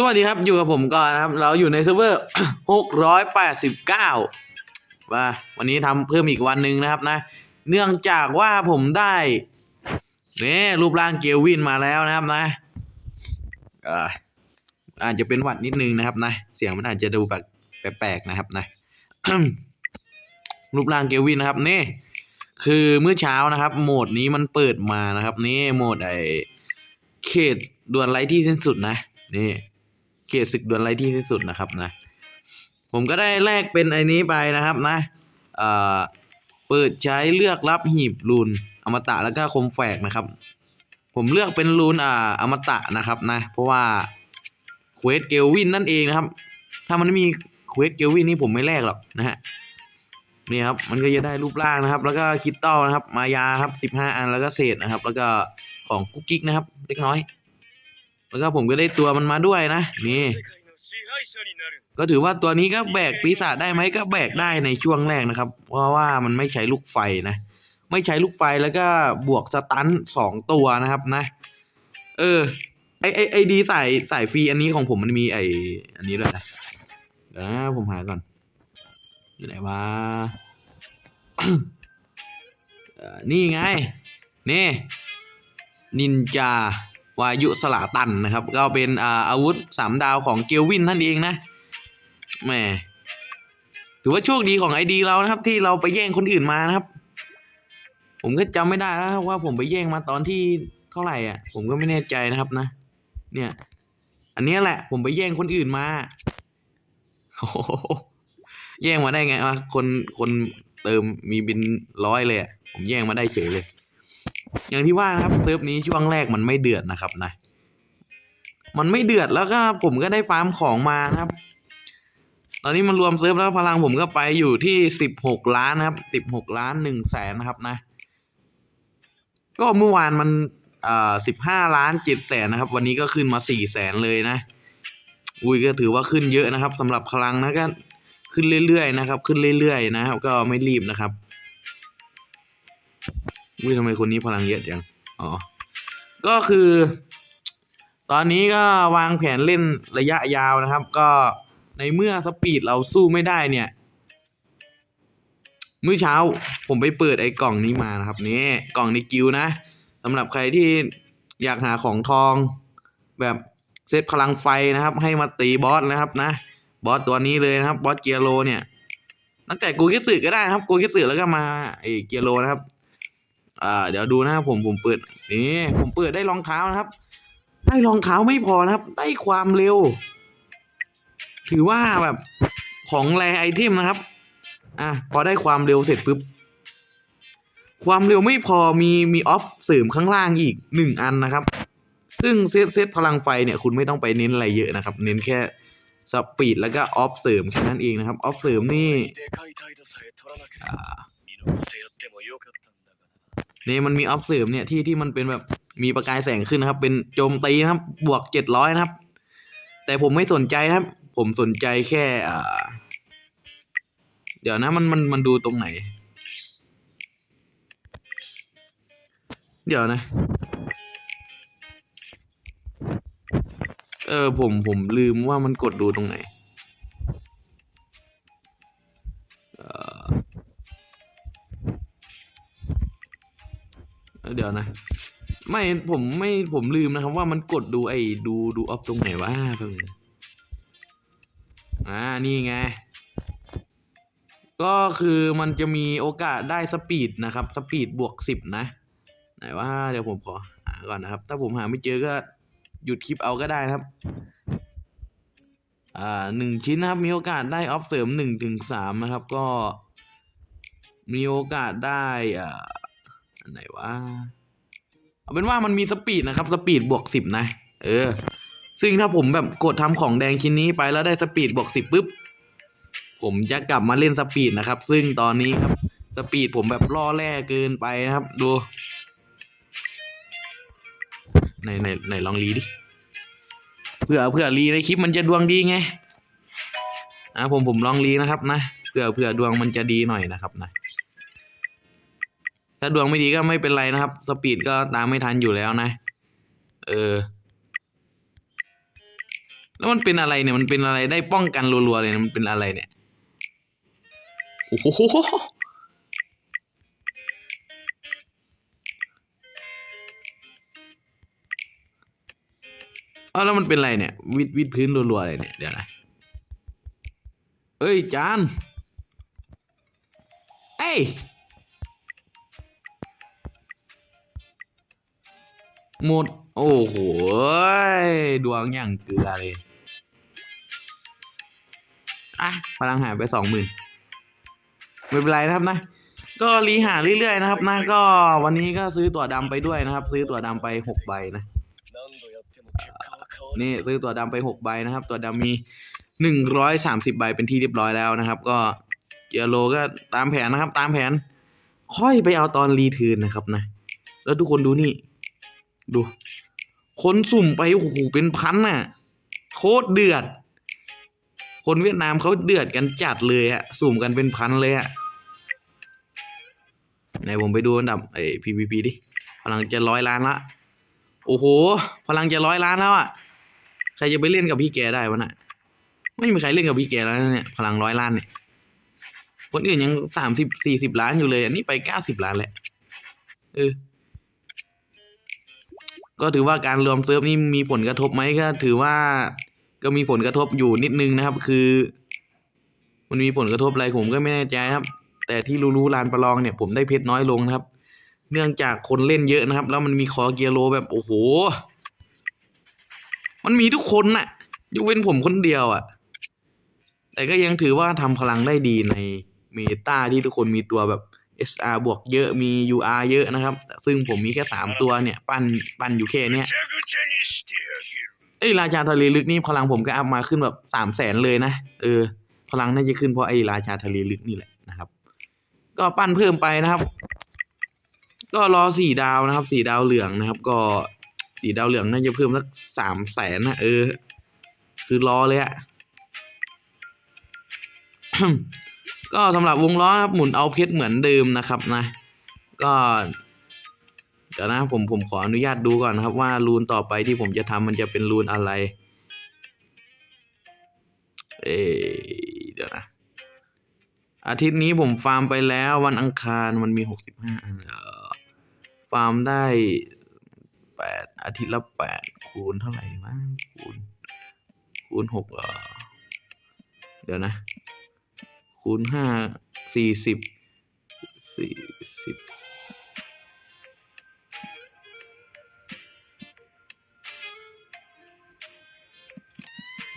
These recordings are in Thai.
สวัสดีครับ อยู่กับผมก่อนนะครับ เราอยู่ในเซิร์ฟเวอร์ 689ว่าวันนี้ทำเพิ่มอีกวันหนึ่งนะครับนะ เนื่องจากว่าผมได้เนี่ยรูปร่างเกลวินมาแล้วนะครับนะเอ่ออาจจะเป็นหวัดนิดนึงนะครับนะ เสียงมันอาจจะดูแบบแปลกๆนะครับนะ รูปร่างเกลวินนะครับนี่ คือเมื่อเช้านะครับ โหมดนี้มันเปิดมานะครับ นี่โหมดไอเขตด่วลไร้ที่สิ้นสุดนะนี่ เขตศึกดวลไรที่สิ้นสุดนะครับนะ ผมก็ได้แลกเป็นไอ้นี้ไปนะครับนะเอ่อเปิดใช้เลือกรับหีบรูนอมตะแล้วก็คมแฝกนะครับ ผมเลือกเป็นรูนอ่าอมตะนะครับนะ เพราะว่าเควสเกลวินนั่นเองนะครับ ถ้ามันไม่มีเควสเกลวินนี่ผมไม่แลกหรอกนะฮะนี่ครับมันก็จะได้รูปร่างนะครับ แล้วก็คริสตัลนะครับ มายาครับสิบห้าอันแล้วก็เศษนะครับ แล้วก็ของกุ๊กกิ๊กนะครับ เล็กน้อย แล้วก็ผมก็ได้ตัวมันมาด้วยนะ นี่ ก็ถือว่าตัวนี้ก็แบกปีศาจได้ไหมก็แบกได้ในช่วงแรกนะครับ เพราะว่ามันไม่ใช้ลูกไฟนะ ไม่ใช้ลูกไฟแล้วก็บวกสตันสองตัวนะครับนะ เออ ไอไอไอดีสายสายฟรีอันนี้ของผมมันมีไออันนี้เลยนะเดี๋ยวนะผมหาก่อนอยู่ไหนวะนี่ไง นี่นินจา วายุสลาตันนะครับ ก็เป็นอาอาวุธสามดาวของเกลวินนั่นเองนะแหมถือว่าโชคดีของไอดีเรานะครับ ที่เราไปแย่งคนอื่นมานะครับ ผมก็จำไม่ได้แล้วว่าผมไปแย่งมาตอนที่เท่าไหร่อะ ผมก็ไม่แน่ใจนะครับนะ เนี่ย อันนี้แหละ ผมไปแย่งคนอื่นมาโอ้โหแย่งมาได้ไงวะคนคนเติมมีบินร้อยเลยอะ ผมแย่งมาได้เฉยเลย อย่างที่ว่านะครับเซิร์ฟนี้ช่วงแรกมันไม่เดือดนะครับนะ มันไม่เดือดแล้วก็ผมก็ได้ฟาร์มของมานะครับ ตอนนี้มันรวมเซิร์ฟแล้วพลังผมก็ไปอยู่ที่สิบหกล้านนะครับสิบหกล้านหนึ่งแสนนะครับนะ ก็เมื่อวานมันอ่าสิบห้าล้านเจ็ดแสนนะครับ วันนี้ก็ขึ้นมาสี่แสนเลยนะ อุ้ยก็ถือว่าขึ้นเยอะนะครับสำหรับพลังนะก็ขึ้นเรื่อยๆนะครับ ขึ้นเรื่อยๆนะครับ ก็ไม่รีบนะครับ อุ้ยทำไมคนนี้พลังเยอะจัง อ๋อ ก็คือ ตอนนี้ก็วางแผนเล่นระยะยาวนะครับ ก็ในเมื่อสปีดเราสู้ไม่ได้เนี่ยมื้อเช้าผมไปเปิดไอ้กล่องนี้มานะครับ นี่กล่องในกิวนะสำหรับใครที่อยากหาของทองแบบเซตพลังไฟนะครับ ให้มาตีบอสนะครับนะ บอสตัวนี้เลยนะครับ บอสเกียโรเนี่ยตั้งแต่กูคิดสึก็ได้นะครับกูคิดสึแล้วก็มาไอ้เกียโรนะครับ อ่าเดี๋ยวดูนะครับผมผมเปิดนี่ผมเปิดได้รองเท้านะครับ ได้รองเท้าไม่พอนะครับ ได้ความเร็ว ถือว่าแบบของแรไอเทมนะครับ อะพอได้ความเร็วเสร็จปุ๊บความเร็วไม่พอมีมีออฟเสริมข้างล่างอีกหนึ่งอันนะครับ ซึ่งเซตเซตพลังไฟเนี่ยคุณไม่ต้องไปเน้นอะไรเยอะนะครับ เน้นแค่สปีดแล้วก็ออฟเสริมแค่นั้นเองนะครับออฟเสริมนี่ เนี่ยมันมีออฟเสริมเนี่ยที่ที่มันเป็นแบบมีประกายแสงขึ้นนะครับ เป็นโจมตีนะครับ บวกเจ็ดร้อยนะครับ แต่ผมไม่สนใจนะครับ ผมสนใจแค่อ่าเดี๋ยวนะมันมันมันดูตรงไหน เดี๋ยวนะ เออผมผมลืมว่ามันกดดูตรงไหน เอ่อเดี๋ยวนะ ไม่ผมไม่ผมลืมนะครับ ว่ามันกดดูไอ้ดูดูออฟตรงไหนวะแป๊บนึงนอ่านี่ไง ก็คือมันจะมีโอกาสได้สปีดนะครับ สปีดบวกสิบนะ ไหนว่าเดี๋ยวผมขอหาก่อนนะครับ ถ้าผมหาไม่เจอก็หยุดคลิปเอาก็ได้นะครับ อ่าหนึ่งชิ้นนะครับ มีโอกาสได้ออฟเสริมหนึ่งถึงสามนะครับ ก็มีโอกาสได้อ่าไหนวะ เอาเป็นว่ามันมีสปีดนะครับ สปีดบวกสิบนะ เออ ซึ่งถ้าผมแบบกดทำของแดงชิ้นนี้ไปแล้วได้สปีดบวกสิบปุ๊บ ผมจะกลับมาเล่นสปีดนะครับ ซึ่งตอนนี้ครับ สปีดผมแบบล่อแร่เกินไปนะครับ ดูไหนไหนไหนลองรีดิ เพื่อเพื่อรีในคลิปมันจะดวงดีไง อะผมผมลองรีนะครับนะ เพื่อเพื่อดวงมันจะดีหน่อยนะครับนะ ถ้าดวงไม่ดีก็ไม่เป็นไรนะครับ สปีดก็ตามไม่ทันอยู่แล้วนะ เออ แล้วมันเป็นอะไรเนี่ย มันเป็นอะไรได้ป้องกันรัวๆเลยมันเป็นอะไรเนี่ย โอ้โหเอาแล้วมันเป็นอะไรเนี่ย วิดวิดพื้นรัวๆเลยเนี่ย เดี๋ยวนะ เอ้ย จาน เอ้ย หมด โอ้โหดวงอย่างเกลือเลย อะพลังหายไปสองหมื่นไม่เป็นไรนะครับนะ ก็รีหาเรื่อยๆนะครับนะ ก็วันนี้ก็ซื้อตั๋วดำไปด้วยนะครับ ซื้อตั๋วดำไปหกใบนะนี่ซื้อตั๋วดำไปหกใบนะครับ ตั๋วดำมีหนึ่งร้อยสามสิบใบเป็นที่เรียบร้อยแล้วนะครับ ก็เจียโลก็ตามแผนนะครับ ตามแผน ค่อยไปเอาตอนรีทืนนะครับนะ แล้วทุกคนดูนี่ ดู คนสุ่มไปโอ้โหเป็นพันน่ะ โคตรเดือด คนเวียดนามเขาเดือดกันจัดเลยอะสุ่มกันเป็นพันเลยอะไหนผมไปดูอันดับไอ้ PVP ดิพลังจะร้อยล้านละ โอ้โห พลังจะร้อยล้านแล้วอะใครจะไปเล่นกับพี่แกได้วะน่ะ ไม่มีใครเล่นกับพี่แกแล้วเนี่ย พลังร้อยล้านเนี่ย คนอื่นยังสามสิบสี่สิบล้านอยู่เลย อันนี้ไปเก้าสิบล้านแหละเออ ก็ถือว่าการรวมเซิร์ฟนี่มีผลกระทบไหมก็ถือว่าก็มีผลกระทบอยู่นิดนึงนะครับ คือ มันมีผลกระทบอะไรผมก็ไม่แน่ใจครับ แต่ที่รู้ๆลานประลองเนี่ยผมได้เพชรน้อยลงนะครับ เนื่องจากคนเล่นเยอะนะครับ แล้วมันมีคอเกียร์โลแบบโอ้โห มันมีทุกคนน่ะยกเว้นผมคนเดียวอะ แต่ก็ยังถือว่าทำพลังได้ดีในเมตาที่ทุกคนมีตัวแบบ SR บวกเยอะมี UR เยอะนะครับ ซึ่งผมมีแค่ 3 ตัวเนี่ย ปั้นปั้นอยู่แค่เนี้ยไอ้ราชาทะเลลึกนี่พลังผมก็อัพมาขึ้นแบบสามแสนเลยนะเออพลังน่าจะขึ้นเพราะไอ้ราชาทะเลลึกนี่แหละนะครับ ก็ปั้นเพิ่มไปนะครับ ก็รอสี่ดาวนะครับสี่ดาวเหลืองนะครับ ก็สี่ดาวเหลืองน่าจะเพิ่มสักสามแสนนะเออ คือรอเลยอะ ก็สำหรับวงล้อครับหมุนเอาเพชรเหมือนเดิมนะครับนะ ก็เดี๋ยวนะผมผมขออนุญาตดูก่อนนะครับ ว่ารูนต่อไปที่ผมจะทำมันจะเป็นรูนอะไร เอเดี๋ยวนะ อาทิตย์นี้ผมฟาร์มไปแล้ววันอังคารมันมีหกสิบห้าอันเออฟาร์มได้แปดอาทิตย์ละแปดคูณเท่าไหร่วะคูณคูณหกเดี๋ยวนะ คูณห้าสี่สิบสี่สิบ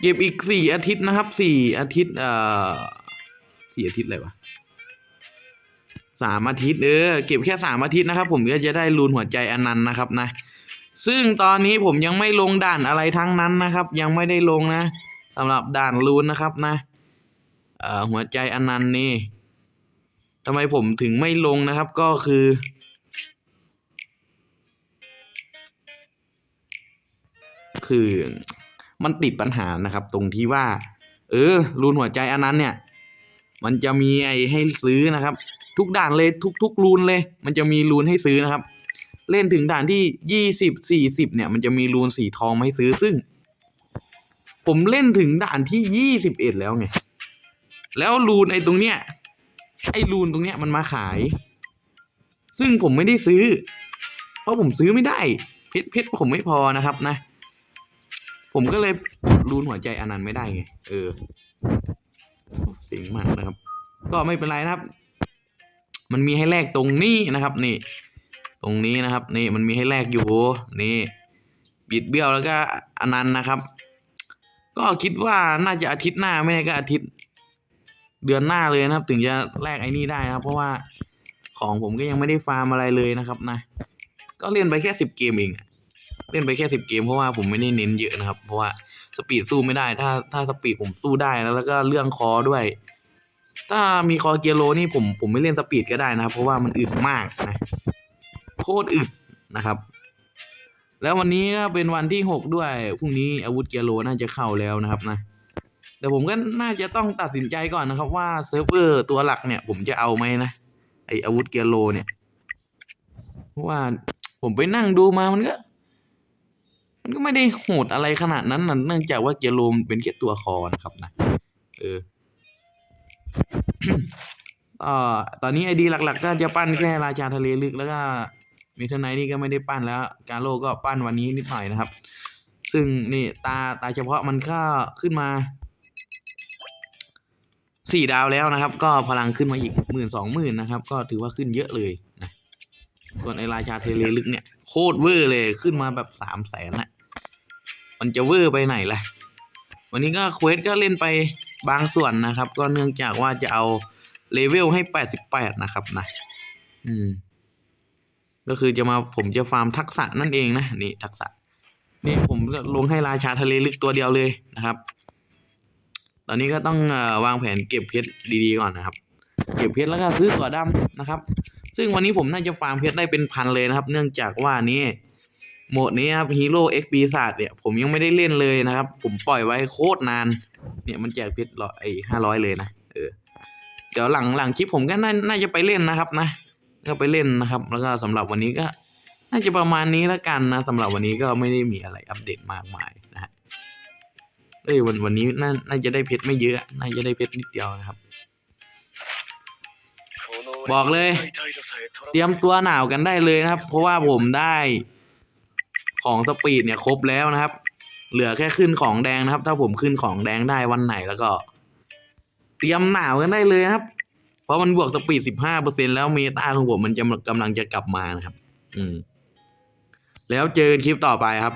เก็บอีกสี่อาทิตย์นะครับสี่อาทิตย์เอ่อสี่อาทิตย์อะไรวะสามอาทิตย์เออเก็บแค่สามอาทิตย์นะครับ ผมก็จะได้รูนหัวใจอนันต์นะครับนะ ซึ่งตอนนี้ผมยังไม่ลงด่านอะไรทั้งนั้นนะครับ ยังไม่ได้ลงนะสำหรับด่านรูนนะครับนะ หัวใจอนันต์นี่ทำไมผมถึงไม่ลงนะครับก็คือ คือมันติดปัญหานะครับ ตรงที่ว่า เออรูนหัวใจอันนั้นเนี่ย มันจะมีไอ้ให้ซื้อนะครับ ทุกด่านเลยทุกทุกรูนเลย มันจะมีรูนให้ซื้อนะครับ เล่นถึงด่านที่ยี่สิบสี่สิบเนี่ย มันจะมีรูนสีทองมาให้ซื้อซึ่ง ผมเล่นถึงด่านที่ยี่สิบเอ็ดแล้วไง แล้วรูนไอ้ตรงเนี้ยไอ้รูนตรงเนี้ยมันมาขาย ซึ่งผมไม่ได้ซื้อ เพราะผมซื้อไม่ได้ เพชรเพชรผมไม่พอนะครับนะ ผมก็เลยรูนหัวใจอนันต์ไม่ได้ไง เออเสียงมากนะครับ ก็ไม่เป็นไรนะครับ มันมีให้แลกตรงนี้นะครับ นี่ ตรงนี้นะครับ นี่มันมีให้แลกอยู่นี่บิดเบี้ยวแล้วก็อนันต์นะครับ ก็คิดว่าน่าจะอาทิตย์หน้าไม่แน่ก็อาทิตย์ เดือนหน้าเลยนะครับ ถึงจะแลกไอ้นี่ได้นะครับ เพราะว่าของผมก็ยังไม่ได้ฟาร์มอะไรเลยนะครับนะ ก็เล่นไปแค่สิบเกมเองเล่นไปแค่สิบเกมเพราะว่าผมไม่ได้เน้นเยอะนะครับ เพราะว่าสปีดสู้ไม่ได้ ถ้าถ้าสปีดผมสู้ได้แล้วแล้วก็เรื่องคอด้วย ถ้ามีคอเกียร์โลนี่ผมผมไม่เล่นสปีดก็ได้นะครับ เพราะว่ามันอึดมากนะโคตรอึดนะครับ แล้ววันนี้ก็เป็นวันที่หกด้วยพรุ่งนี้อาวุธเกียร์โลน่าจะเข้าแล้วนะครับนะ แต่ผมก็น่าจะต้องตัดสินใจก่อนนะครับว่าเซิร์ฟเวอร์ตัวหลักเนี่ย ผมจะเอาไหมนะ ไออาวุธเกียร์โลเนี่ยเพราะว่าผมไปนั่งดูมามันก็ มันก็ไม่ได้โหดอะไรขนาดนั้นนะเนื่องจากว่าเกียร์โลมเป็นแค่ตัวคอนะครับนะเออก็ตอนนี้ไอดีหลัก ๆ ก็จะปั้นแค่ราชาทะเลลึกแล้วก็มิทไนท์นี่ก็ไม่ได้ปั้นแล้ว กาโลก็ปั้นวันนี้นิดหน่อยนะครับ ซึ่งนี่ตาตาเฉพาะมันก็ขึ้นมา สี่ดาวแล้วนะครับ ก็พลังขึ้นมาอีกหมื่นสองหมื่นนะครับ ก็ถือว่าขึ้นเยอะเลยนะส่วนไอราชาเทเลลึกเนี่ยโคตรเวอร์เลยขึ้นมาแบบสามแสนนะมันจะเวอร์ไปไหนล่ะ วันนี้ก็เควสก็เล่นไปบางส่วนนะครับ ก็เนื่องจากว่าจะเอาเลเวลให้แปดสิบแปดนะครับนะ อืม ก็คือจะมาผมจะฟาร์มทักษะนั่นเองนะ นี่ทักษะ นี่ผมจะลงให้ราชาทะเลลึกตัวเดียวเลยนะครับ ตอนนี้ก็ต้องวางแผนเก็บเพชรดีๆก่อนนะครับ เก็บเพชรแล้วก็ซื้อตัวดำนะครับ ซึ่งวันนี้ผมน่าจะฟาร์มเพชรได้เป็นพันเลยนะครับ เนื่องจากว่านี่โหมดนี้ครับฮีโร่เอ็กปีศาจเนี่ยผมยังไม่ได้เล่นเลยนะครับ ผมปล่อยไว้โคตรนาน เนี่ยมันแจกเพชรร้อยไอ้ห้าร้อยเลยนะเออเดี๋ยวหลังหลังคลิปผมก็น่าน่าจะไปเล่นนะครับนะ ก็ไปเล่นนะครับ แล้วก็สำหรับวันนี้ก็ น่าจะประมาณนี้แล้วกันนะสำหรับวันนี้ก็ไม่ได้มีอะไรอัปเดตมากมาย เอ้ยวันวันนี้น่าน่าจะได้เพชรไม่เยอะ น่าจะได้เพชรนิดเดียวนะครับ บอกเลย เตรียมตัวหนาวกันได้เลยนะครับ เพราะว่าผมได้ของสปีดเนี่ยครบแล้วนะครับ เหลือแค่ขึ้นของแดงนะครับ ถ้าผมขึ้นของแดงได้วันไหนแล้วก็ เตรียมหนาวกันได้เลยนะครับ เพราะมันบวกสปีดสิบห้าเปอร์เซ็นแล้วเมตาของผมมันจะกำลังจะกลับมานะครับ อืม แล้วเจอกันคลิปต่อไปครับ